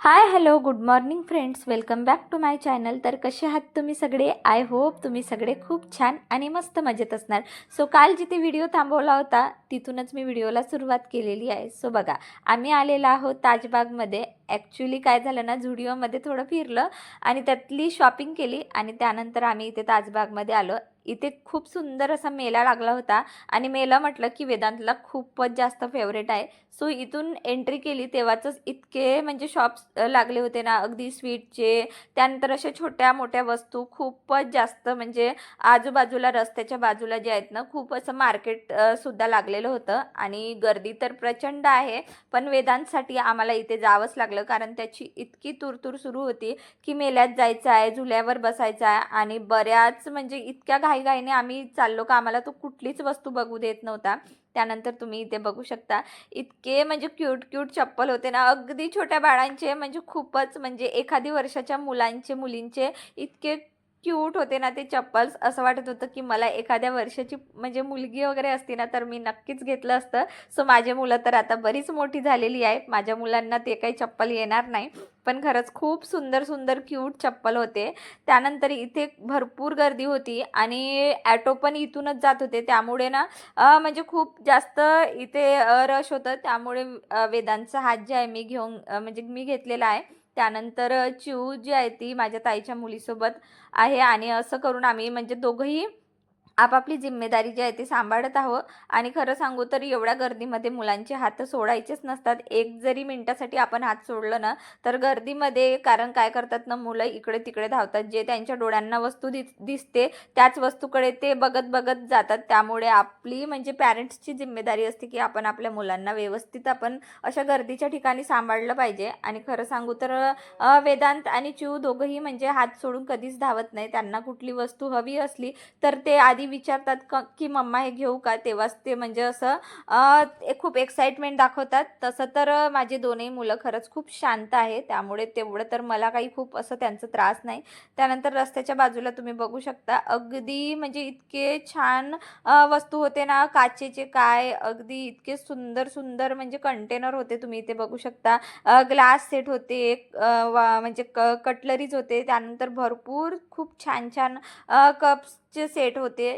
Hi hello good morning friends welcome back to my channel तर कसे आहात तुम्ही सगळे? आय होप तुम्ही सगळे खूप छान आणि मस्त मजेत असणार. सो काल जिथे व्हिडिओ थांबवला होता तिथूनच मी व्हिडिओला सुरुवात केलेली आहे. सो बघा आम्ही आलेलो आहोत ताजबागमध्ये. ॲक्च्युली काय झालं ना झुडिओमध्ये थोडं फिरलं आणि त्यातली शॉपिंग केली आणि त्यानंतर आम्ही इथे ताजबागमध्ये आलो. इथे खूप सुंदर असा मेला लागला होता आणि मेला म्हटलं की वेदांतला खूपच जास्त फेवरेट आहे. सो इथून एंट्री केली तेव्हाच इतके म्हणजे शॉप्स लागले होते ना अगदी स्वीटचे. त्यानंतर अशा छोट्या मोठ्या वस्तू खूपच जास्त म्हणजे आजूबाजूला रस्त्याच्या बाजूला जे आहेत ना खूप असं मार्केट सुद्धा लागलेलं होतं आणि गर्दी तर प्रचंड आहे पण वेदांतसाठी आम्हाला इथे जावंच लागलं कारण त्याची इतकी तुरतूर सुरू होती की मेल्यात जायचं आहे झुल्यावर बसायचं आहे आणि बऱ्याच म्हणजे इतक्या घाईघाईने आम्ही चाललो का आम्हाला तो कुठलीच वस्तू बघू देत नव्हता. त्यानंतर तुम्ही इथे बघू शकता. इतके म्हणजे क्यूट क्यूट चप्पल होते ना. अगदी छोट्या बाळांचे म्हणजे खूपच म्हणजे एखादी वर्षाच्या मुलांचे मुलींचे इतके क्यूट होते ना ते चप्पल्स. असं वाटत होतं की मला एखाद्या वर्षाची म्हणजे मुलगी वगैरे असती ना तर मी नक्कीच घेतलं असतं. सो माझे मुलं तर आता बरीच मोठी झालेली आहे माझ्या मुलांना ते काही चप्पल येणार नाही. पण खरंच खूप सुंदर सुंदर क्यूट चप्पल होते. त्यानंतर इथे भरपूर गर्दी होती आणि ॲटो पण इथूनच जात होते. त्यामुळे ना म्हणजे खूप जास्त इथे रश होतं. त्यामुळे वेदांचा हात जे आहे मी घेऊन म्हणजे मी घेतलेला आहे. त्यानंतर अ, चिऊ जी आहे ती माझ्या ताईच्या मुलीसोबत आहे आणि असं करून आम्ही म्हणजे दोघंही आपापली जिम्मेदारी जी आहे ती सांभाळत आहोत. आणि खरं सांगू तर एवढ्या गर्दीमध्ये मुलांचे हात सोडायचेच नसतात. एक जरी मिनटासाठी आपण हात सोडलं ना तर गर्दीमध्ये कारण काय करतात ना मुलं इकडे तिकडे धावतात. जे त्यांच्या डोळ्यांना वस्तू दिसते त्याच वस्तूकडे ते बघत बघत जातात. त्यामुळे आपली म्हणजे पॅरेंट्सची जिम्मेदारी असते की आपण आपल्या मुलांना व्यवस्थित आपण अशा गर्दीच्या ठिकाणी सांभाळलं पाहिजे. आणि खरं सांगू तर वेदांत आणि चिव दोघंही म्हणजे हात सोडून कधीच धावत नाही. त्यांना कुठली वस्तू हवी असली तर ते आधी विचारतात क की मम्मा हे घेऊ का? तेव्हाच ते म्हणजे असं खूप एक्साइटमेंट दाखवतात. तसं तर माझे दोनही मुलं खरंच खूप शांत आहे त्यामुळे तेवढं तर मला काही खूप असं त्यांचा त्रास नाही. त्यानंतर रस्त्याच्या बाजूला तुम्ही बघू शकता अगदी म्हणजे इतके छान वस्तू होते ना काचेचे काय अगदी इतके सुंदर सुंदर म्हणजे कंटेनर होते तुम्ही इथे बघू शकता. ग्लास सेट होते वा म्हणजे क कटलरीज होते. त्यानंतर भरपूर खूप छान छान कप्स चे सेट होते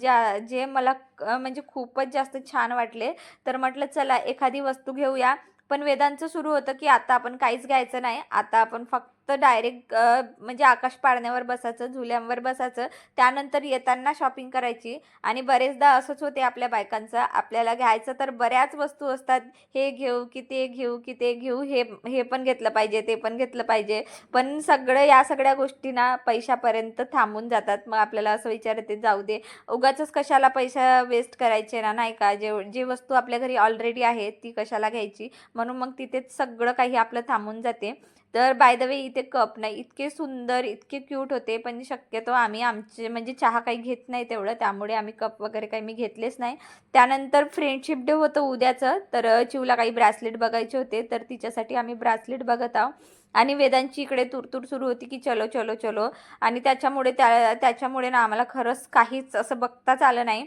ज्या जे मला म्हणजे खूपच जास्त छान वाटले. तर म्हटलं चला एखादी वस्तू घेऊया. पण वेदांचं सुरू होतं की आता आपण काहीच घ्यायचं नाही. आता आपण फक्त डायरेक्ट म्हणजे आकाश पाळण्यावर बसायचं झुल्यांवर बसायचं. त्यानंतर येताना शॉपिंग करायची आणि बरेचदा असंच होते आपल्या बायकांचं. आपल्याला घ्यायचं तर बऱ्याच वस्तू असतात. हे घेऊ की ते घेऊ की ते घेऊ हे हे पण घेतलं पाहिजे ते पण घेतलं पाहिजे. पण सगळं या सगळ्या गोष्टींना पैशापर्यंत थांबून जातात. मग आपल्याला असं विचार येते जाऊ दे. उगाचच कशाला पैसा वेस्ट करायचे ना नाही का? जे जी वस्तू आपल्या घरी ऑलरेडी आहे ती कशाला घ्यायची? म्हणून मग तिथेच सगळं काही आपलं थांबून जाते. तर बाय द वे इथे कप नाही. इतके सुंदर इतके क्यूट होते पण शक्यतो आम्ही आमचे म्हणजे चहा काही घेत नाही तेवढं त्यामुळे आम्ही कप वगैरे काही मी घेतलेच नाही. त्यानंतर फ्रेंडशिप डे होतं उद्याचं तर चिवला काही ब्रासलेट बघायचे होते तर तिच्यासाठी आम्ही ब्रासलेट बघत आहोत. आणि वेदांची इकडे तुरतूर सुरू होती की चलो चलो चलो. आणि त्याच्यामुळे त्या त्याच्यामुळे ना आम्हाला खरंच काहीच असं बघताच आलं नाही.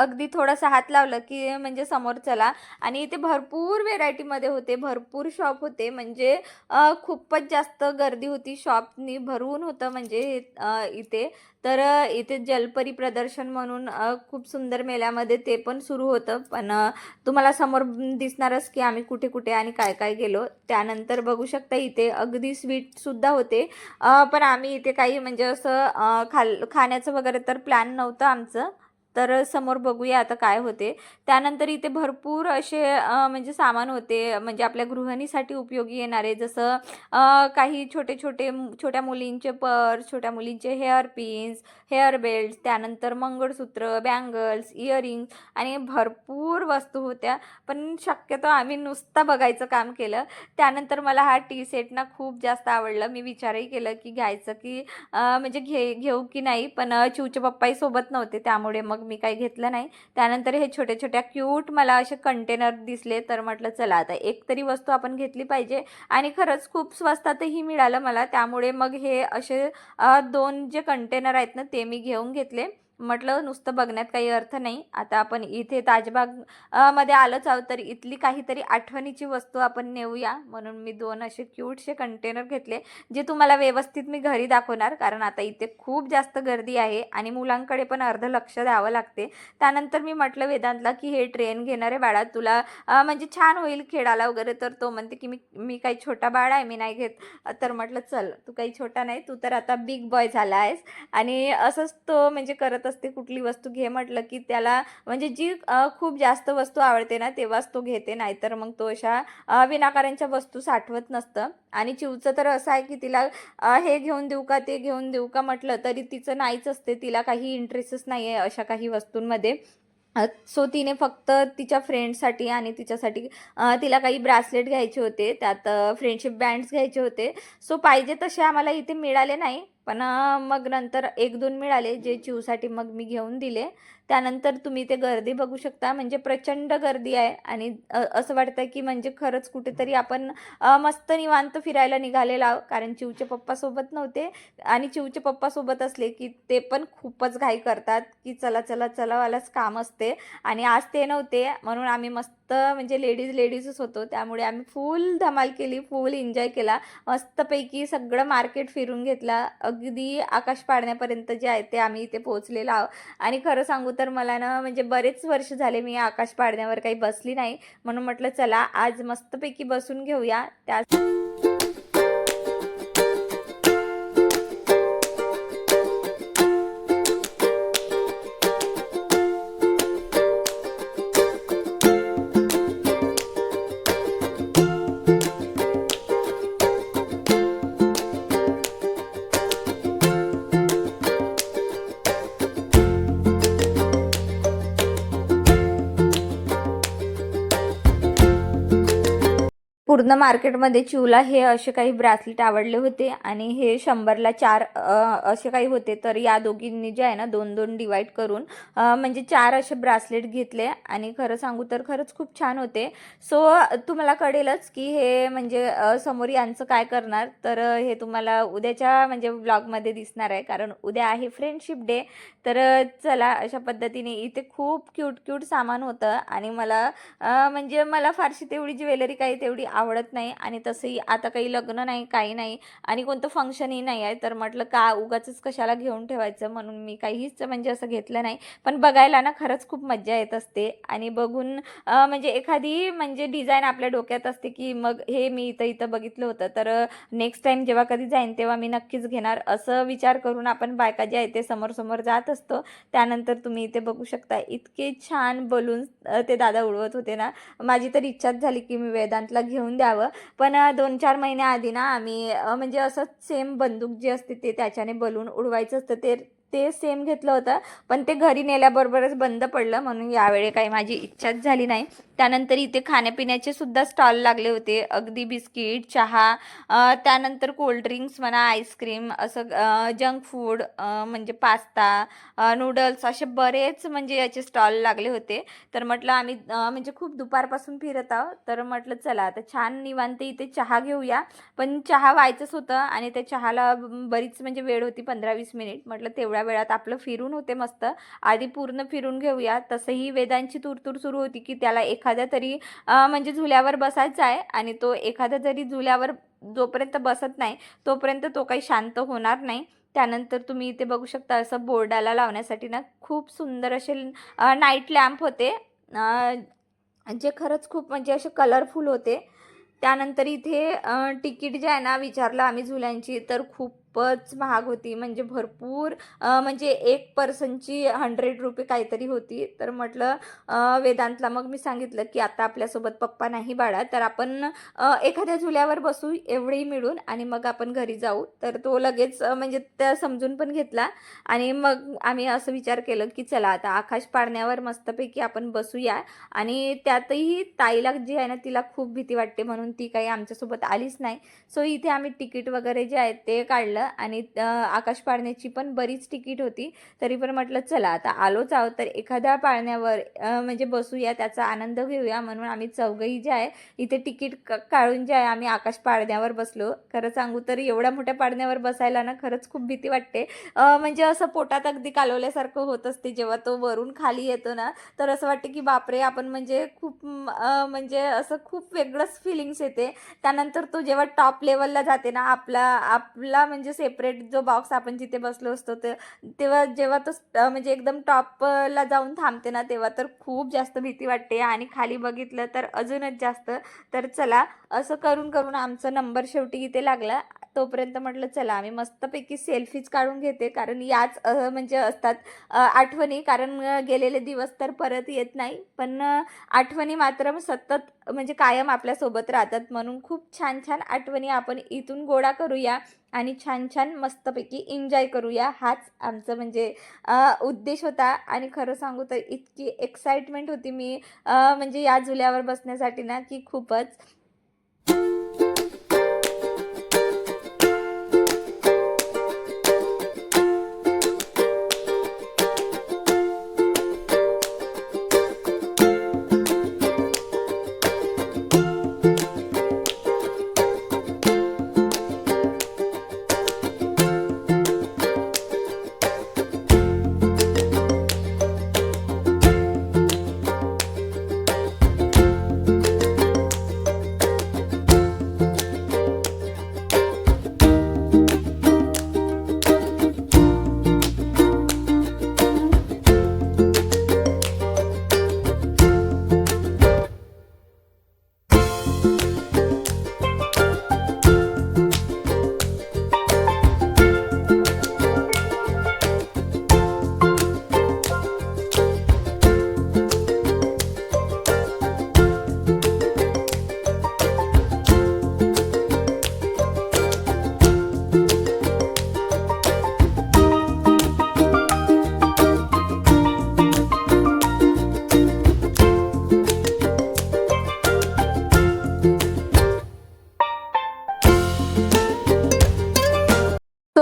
अगदी थोडासा हात लावलं की म्हणजे समोर चला. आणि इथे भरपूर व्हेरायटीमध्ये होते भरपूर शॉप होते. म्हणजे खूपच जास्त गर्दी होती शॉपनी भरून होतं म्हणजे इथे. तर इथे जलपरी प्रदर्शन म्हणून खूप सुंदर मेल्यामध्ये ते पण सुरू होतं. पण तुम्हाला समोर दिसणारच की आम्ही कुठे कुठे आणि काय काय गेलो. त्यानंतर बघू शकता इथे अगदी स्वीटसुद्धा होते. पण आम्ही इथे काही म्हणजे असं खाल खाण्याचं वगैरे तर प्लॅन नव्हतं आमचं. तर समोर बघूया आता काय होते. त्यानंतर इथे भरपूर असे म्हणजे सामान होते. म्हणजे आपल्या गृहिणीसाठी उपयोगी येणारे जसं काही छोटे छोटे छोट्या मुलींचे पर्स छोट्या मुलींचे हेअर पिन्स हेअर बेल्ट त्यानंतर मंगळसूत्र बँगल्स इयरिंग्स आणि भरपूर वस्तू होत्या. पण शक्यतो आम्ही नुसतं बघायचं काम केलं. त्यानंतर मला हा टी सेट ना खूप जास्त आवडलं. मी विचारही केलं की घ्यायचं की म्हणजे घे घेऊ की नाही. पण चिवचे पप्पाही सोबत नव्हते. त्यामुळे मग मी काही घेतलं नाही. त्यानंतर हे छोट्या छोट्या क्यूट मला असे कंटेनर दिसले तर म्हटलं चला आता एक तरी वस्तू आपण घेतली पाहिजे. आणि खरंच खूप स्वस्तातही मिळालं मला. त्यामुळे मग हे असे दोन जे कंटेनर आहेत ना ते मी घेऊन घेतले. म्हटलं नुसतं बघण्यात काही अर्थ नाही. आता आपण इथे ताजबागमध्ये आलोच आहोत तर इथली काहीतरी आठवणीची वस्तू आपण नेऊया. म्हणून मी दोन असे क्यूटसे कंटेनर घेतले जे तुम्हाला व्यवस्थित मी घरी दाखवणार कारण आता इथे खूप जास्त गर्दी आहे आणि मुलांकडे पण अर्ध लक्ष द्यावं लागते. त्यानंतर मी म्हटलं वेदांतला की हे ट्रेन घेणार आहे बाळा तुला म्हणजे छान होईल खेळाला वगैरे. तर तो म्हणते की मी मी काही छोटा बाळ आहे मी नाही घेत. तर म्हटलं चल तू काही छोटा नाही तू तर आता बिग बॉय झाला आहेस. आणि असंच तो म्हणजे करत असते कुठली वस्तू घे म्हटलं की त्याला म्हणजे जी खूप जास्त वस्तू आवडते ना तेव्हाच तो घेते नाहीतर मग तो अशा विनाकारांच्या वस्तू साठवत नसतं. आणि चिवचं तर असं आहे की तिला हे घेऊन देऊ का ते घेऊन देऊ का म्हटलं तरी तिचं नाहीच असते तिला काही इंटरेस्टच नाही आहे अशा काही वस्तूंमध्ये. सो तिने फक्त तिच्या फ्रेंडसाठी आणि तिच्यासाठी तिला काही ब्रासलेट घ्यायचे होते त्यात फ्रेंडशिप बँड्स घ्यायचे होते. सो पाहिजे तसे आम्हाला इथे मिळाले नाही. पण मग नंतर एक दोन मिळाले जे चिवसाठी मग मी घेऊन दिले. त्यानंतर तुम्ही ते गर्दी बघू शकता. म्हणजे प्रचंड गर्दी आहे आणि असं वाटतं की म्हणजे खरंच कुठेतरी आपण मस्त निवांत फिरायला निघालेलो आहो कारण चिवचे पप्पा सोबत नव्हते आणि चिवचे पप्पा सोबत असले की ते पण खूपच घाई करतात की चला चला चलावालाच काम असते. आणि आज ते नव्हते. म्हणून आम्ही मस्त म्हणजे लेडीज लेडीजच होतो. त्यामुळे आम्ही फुल धमाल केली फुल एन्जॉय केला. मस्तपैकी सगळं मार्केट फिरून घेतला. अगदी आकाश पाडण्यापर्यंत जे आहे ते आम्ही इथे पोहोचलेलो आहोत. आणि खरं सांगू तर मला ना म्हणजे बरेच वर्ष झाले मी आकाश पाडण्यावर काही बसली नाही. म्हणून म्हटलं चला आज मस्तपैकी बसून घेऊया. त्या पूर्ण मार्केटमध्ये चिवला हे असे काही ब्रासलेट आवडले होते. आणि हे शंभरला चार असे काही होते. तर या दोघींनी जे आहे ना दोन दोन डिवाईड करून म्हणजे चार असे ब्रासलेट घेतले. आणि खरं सांगू तर खरंच खूप छान होते. सो तुम्हाला कळेलच की हे म्हणजे समोर यांचं काय करणार. तर हे तुम्हाला उद्याच्या म्हणजे ब्लॉगमध्ये दिसणार आहे. कारण उद्या आहे फ्रेंडशिप डे तर चला अशा पद्धतीने इथे खूप क्यूट क्यूट सामान होतं. आणि मला म्हणजे मला फारशी तेवढी ज्वेलरी काही तेवढी आवडत नाही आणि तसंही आता काही लग्न नाही काही नाही आणि कोणतं फंक्शनही नाही आहे. तर म्हटलं का उगाच कशाला घेऊन ठेवायचं? म्हणून मी काहीच म्हणजे असं घेतलं नाही. पण बघायला ना खरंच खूप मज्जा येत असते. आणि बघून म्हणजे एखादी म्हणजे डिझाईन आपल्या डोक्यात असते की मग हे मी इथं इथं बघितलं होतं. तर नेक्स्ट टाईम जेव्हा कधी जाईन तेव्हा मी नक्कीच घेणार. असं विचार करून आपण बायका जे आहे ते समोर समोर जात असतो. त्यानंतर तुम्ही इथे बघू शकता. इतके छान बलून ते दादा उडवत होते ना. माझी तर इच्छाच झाली की मी वेदांतला घेऊन द्यावं. पण दोन चार महिन्याआधी ना आम्ही म्हणजे असंच सेम बंदूक जी असते ते त्याच्याने बलून उडवायचं असतं. ते ते सेम घेतलं होतं. पण ते घरी नेल्याबरोबरच बंद पडलं. म्हणून यावेळी काही माझी इच्छाच झाली नाही. त्यानंतर इथे खाण्यापिण्याचे सुद्धा स्टॉल लागले होते. अगदी बिस्किट चहा त्यानंतर कोल्ड्रिंक्स म्हणा आईस्क्रीम असं जंक फूड म्हणजे पास्ता नूडल्स असे बरेच म्हणजे याचे स्टॉल लागले होते. तर म्हटलं आम्ही म्हणजे खूप दुपारपासून फिरत आहोत. तर म्हटलं चला आता छान निवांत इथे चहा घेऊया. पण चहा व्हायचंच होतं आणि त्या चहाला बरीच म्हणजे वेळ होती पंधरा वीस मिनिट. म्हटलं तेवढ्या वेळात आपलं फिरून होते मस्त. आधी पूर्ण फिरून घेऊया. तसंही वेदांची तुरतूर सुरू होती की त्याला एखाद्या तरी म्हणजे झुल्यावर बसायचा आहे आणि तो एखाद्या तरी झुल्यावर जोपर्यंत बसत नाही तोपर्यंत तो काही शांत होणार नाही. त्यानंतर तुम्ही इथे बघू शकता असं बोर्डाला लावण्यासाठी ना खूप सुंदर असे नाईट लॅम्प होते. जे खरंच खूप म्हणजे असे कलरफुल होते. त्यानंतर इथे तिकीट जे आहे ना विचारलं आम्ही झुल्यांची तर खूप खूपच महाग होती. म्हणजे भरपूर म्हणजे एक पर्सनची हंड्रेड रुपये काहीतरी होती. तर म्हटलं वेदांतला मग मी सांगितलं की आता आपल्यासोबत पप्पा नाही बाळा तर आपण एखाद्या झुल्यावर बसू एवढेही मिळून आणि मग आपण घरी जाऊ. तर तो लगेच म्हणजे त्या समजून पण घेतला आणि मग आम्ही असं विचार केलं की चला आता आकाश पाडण्यावर मस्तपैकी आपण बसूया आणि त्यातही ताईला जी आहे ना तिला खूप भीती वाटते म्हणून ती काही आमच्यासोबत आलीच नाही. सो इथे आम्ही तिकीट वगैरे जे आहे ते काढलं. झालं आणि आकाश पाळण्याची पण बरीच तिकीट होती. तरी पण म्हटलं चला आता आलोच आहोत तर एखाद्या पाळण्यावर म्हणजे बसूया त्याचा आनंद घेऊया. म्हणून आम्ही चौघही जे आहे इथे तिकीट क काढून जे आहे आम्ही आकाश पाळण्यावर बसलो. खरं सांगू तर एवढ्या मोठ्या पाळण्यावर बसायला ना खरंच खूप भीती वाटते. म्हणजे असं पोटात अगदी कालवल्यासारखं होत असते. जेव्हा तो वरून खाली येतो ना तर असं वाटते की बापरे आपण म्हणजे खूप म्हणजे असं खूप वेगळंच फिलिंग्स येते. त्यानंतर तो जेव्हा टॉप लेवलला जाते ना आपला आपला म्हणजे म्हणजे सेपरेट जो बॉक्स आपण जिथे बसलो असतो ते तेव्हा जेव्हा तो म्हणजे एकदम टॉपला जाऊन थांबते ना तेव्हा तर खूप जास्त भीती वाटते. आणि खाली बघितलं तर अजूनच जास्त. तर चला असं करून करून आमचा नंबर शेवटी इथे लागला. तोपर्यंत म्हटलं चला आम्ही मस्तपैकी सेल्फीज काढून घेते. कारण याच म्हणजे असतात आठवणी. कारण गेलेले दिवस तर परत येत नाही. पण आठवणी मात्र सतत म्हणजे कायम आपल्यासोबत राहतात. म्हणून खूप छान छान आठवणी आपण इथून गोळा करूया आणि छान छान मस्तपैकी एन्जॉय करूया. हाच आमचं म्हणजे उद्देश होता. आणि खरं सांगू तर इतकी एक्साइटमेंट होती मी म्हणजे या झुल्यावर बसण्यासाठी ना की खूपच.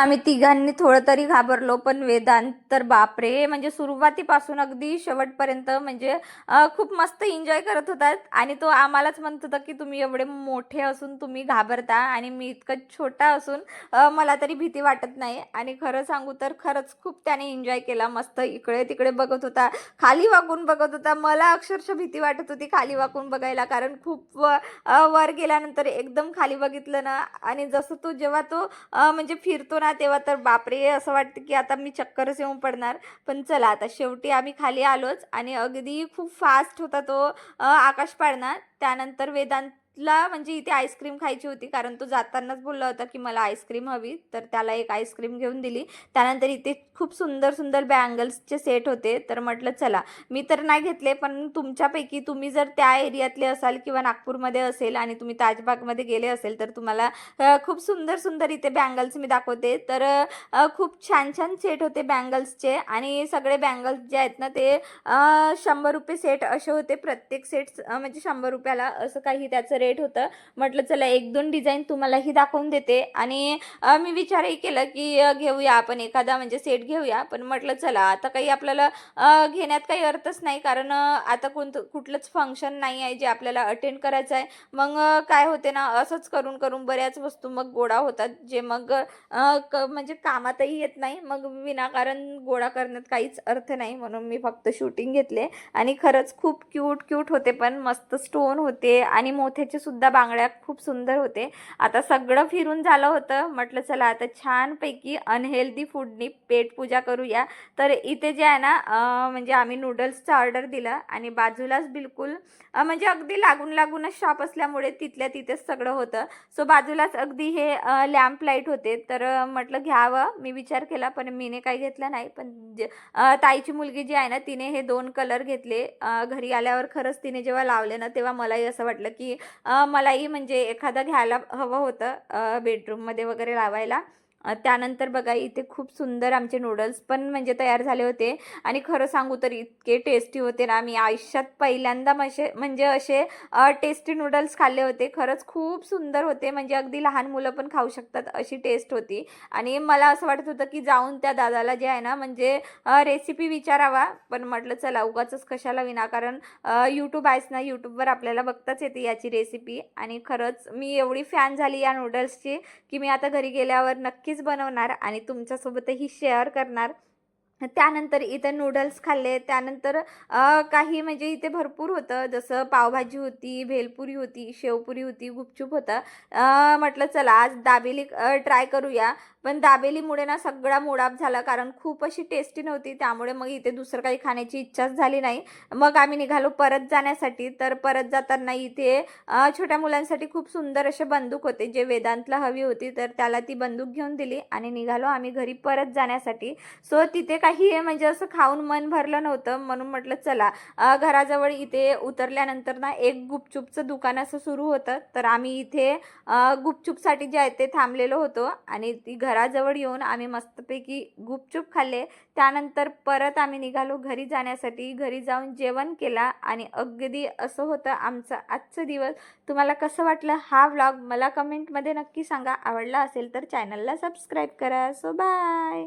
आम्ही तिघांनी थोडं तरी घाबरलो पण वेदांत तर बापरे! म्हणजे सुरुवातीपासून अगदी शेवटपर्यंत म्हणजे खूप मस्त एन्जॉय करत होता आणि तो आम्हालाच म्हणत होता की तुम्ही एवढे मोठे असून तुम्ही घाबरता आणि मी इतकं छोटा असून मला तरी भीती वाटत नाही. आणि खरं सांगू तर खरंच खूप त्याने एन्जॉय केला मस्त इकडे तिकडे बघत होता. खाली वाकून बघत होता. मला अक्षरशः भीती वाटत होती खाली वाकून बघायला कारण खूप व- वर गेल्यानंतर एकदम खाली बघितलं ना. आणि जसं तो जेव्हा तो म्हणजे फिरतो ना तेव्हा तर बापरे असं वाटतं की आता मी चक्करच येऊन पडणार. पण चला आता शेवटी आम्ही खाली आलोच आणि अगदी खूप फास्ट होता तो आकाश पाळणा त्यानंतर वेदांत ला म्हणजे इथे आईस्क्रीम खायची होती. कारण तो जातानाच बोलला होता की मला आईस्क्रीम हवी. तर त्याला एक आईस्क्रीम घेऊन दिली. त्यानंतर इथे खूप सुंदर सुंदर बँगल्सचे सेट होते. तर म्हटलं चला मी तर नाही घेतले पण तुमच्यापैकी तुम्ही जर त्या एरियातले असाल किंवा नागपूरमध्ये असेल आणि तुम्ही ताजबागमध्ये गेले असेल तर तुम्हाला खूप सुंदर सुंदर इथे बँगल्स मी दाखवते. तर खूप छान छान सेट होते बँगल्सचे आणि सगळे बँगल्स जे आहेत ना ते शंभर रुपये सेट असे होते प्रत्येक सेट म्हणजे शंभर रुपयाला. असं काही त्याचं रेट होतं. म्हटलं चला एक दोन डिझाईन तुम्हालाही दाखवून देते. आणि मी विचारही केला की घेऊया आपण एखादा म्हणजे सेट घेऊया. पण म्हटलं चला आता काही आपल्याला घेण्यात काही अर्थच नाही. कारण आता कोणतं कुठलंच फंक्शन नाही आहे जे आपल्याला अटेंड करायचं आहे. मग काय होते ना असंच करून करून बऱ्याच वस्तू मग गोळा होतात. जे मग क म्हणजे कामातही येत नाही. मग विनाकारण गोळा करण्यात काहीच अर्थ नाही. म्हणून मी फक्त शूटिंग घेतले. आणि खरंच खूप क्यूट क्यूट होते पण मस्त स्टोन होते आणि मोत्याचे सुद्धा बांगड्या खूप सुंदर होते. आता सगळं फिरून झालं होतं. म्हटलं चला आता छानपैकी अनहेल्दी फूडनी पेटपूजा करूया. तर इथे जे आहे ना म्हणजे आम्ही नूडल्सचा ऑर्डर दिलं आणि बाजूलाच बिलकुल म्हणजे अगदी लागून लागूनच शॉप असल्यामुळे तिथल्या तिथेच सगळं होतं. सो बाजूलाच अगदी हे लॅम्प लाइट होते. तर म्हटलं घ्यावं. मी विचार केला पण मीने काही घेतलं नाही. पण ताईची मुलगी जी आहे ना तिने हे दोन कलर घेतले. घरी आल्यावर खरंच तिने जेव्हा लावले ना तेव्हा मलाही असं वाटलं की मलाही म्हणजे एखादं घ्यायला हवं होतं बेडरूममध्ये वगैरे लावायला. त्यानंतर बघा इथे खूप सुंदर आमचे नूडल्स पण म्हणजे तयार झाले होते. आणि खरं सांगू तर इतके टेस्टी होते ना मी आयुष्यात पहिल्यांदा मसे म्हणजे असे टेस्टी नूडल्स खाल्ले होते. खरंच खूप सुंदर होते. म्हणजे अगदी लहान मुलं पण खाऊ शकतात अशी टेस्ट होती. आणि मला असं वाटत होतं की जाऊन त्या दादाला जे आहे ना म्हणजे रेसिपी विचारावा. पण म्हटलं चला उगाचच कशाला विनाकारण यूट्यूब आहेच ना यूट्यूबवर आपल्याला बघताच येते याची रेसिपी आणि खरंच मी एवढी फॅन झाली या नूडल्सची की मी आता घरी गेल्यावर नक्की नक्कीच बनवणार आणि तुमच्यासोबतही शेअर करणार. त्यानंतर इथे नूडल्स खाल्ले. त्यानंतर काही म्हणजे इथे भरपूर होतं. जसं पावभाजी होती भेलपुरी होती शेवपुरी होती गुपचूप होतं. म्हटलं चला आज दाबेली ट्राय करूया. पण दाबेलीमुळे ना सगळा मोडाप झाला. कारण खूप अशी टेस्टी नव्हती. त्यामुळे मग इथे दुसरं काही खाण्याची इच्छाच झाली नाही. मग आम्ही निघालो परत जाण्यासाठी. तर परत जाताना इथे छोट्या मुलांसाठी खूप सुंदर असे बंदूक होते. जे वेदांतला हवी होती. तर त्याला ती बंदूक घेऊन दिली आणि निघालो आम्ही घरी परत जाण्यासाठी. सो तिथे काही म्हणजे असं खाऊन मन भरलं नव्हतं. म्हणून म्हटलं चला. घराजवळ इथे उतरल्यानंतर ना एक गुपचूपचं दुकान असं सुरू होतं. तर आम्ही इथे गुपचूपसाठी जे आहे ते थांबलेलो होतो. आणि ती घराजवळ येऊन आम्ही मस्तपैकी गुपचूप खाल्ले. त्यानंतर परत आम्ही निघालो घरी जाण्यासाठी. घरी जाऊन जेवण केला आणि अगदी असं होतं आमचा आजचा दिवस. तुम्हाला कसं वाटलं हा व्लॉग मला कमेंटमध्ये नक्की सांगा. आवडला असेल तर चॅनलला सबस्क्राईब करा. So bye